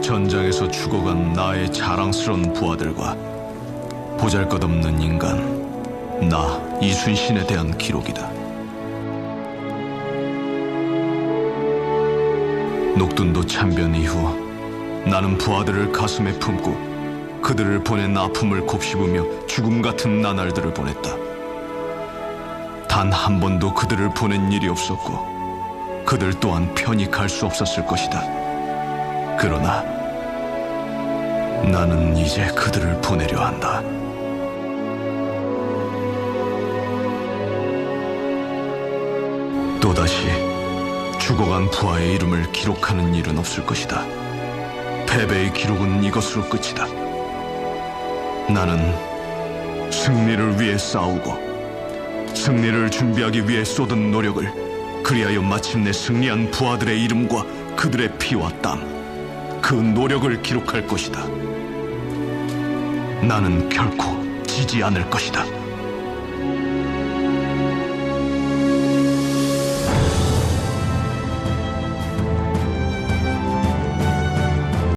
전쟁에서 죽어간 나의 자랑스러운 부하들과 보잘것없는 인간 나 이순신에 대한 기록이다. 녹둔도 참변 이후 나는 부하들을 가슴에 품고 그들을 보낸 아픔을 곱씹으며 죽음 같은 나날들을 보냈다. 단 한 번도 그들을 보낸 일이 없었고 그들 또한 편히 갈 수 없었을 것이다. 그러나 나는 이제 그들을 보내려 한다. 또다시 죽어간 부하의 이름을 기록하는 일은 없을 것이다. 패배의 기록은 이것으로 끝이다. 나는 승리를 위해 싸우고 승리를 준비하기 위해 쏟은 노력을 그리하여 마침내 승리한 부하들의 이름과 그들의 피와 땀, 그 노력을 기록할 것이다. 나는 결코 지지 않을 것이다.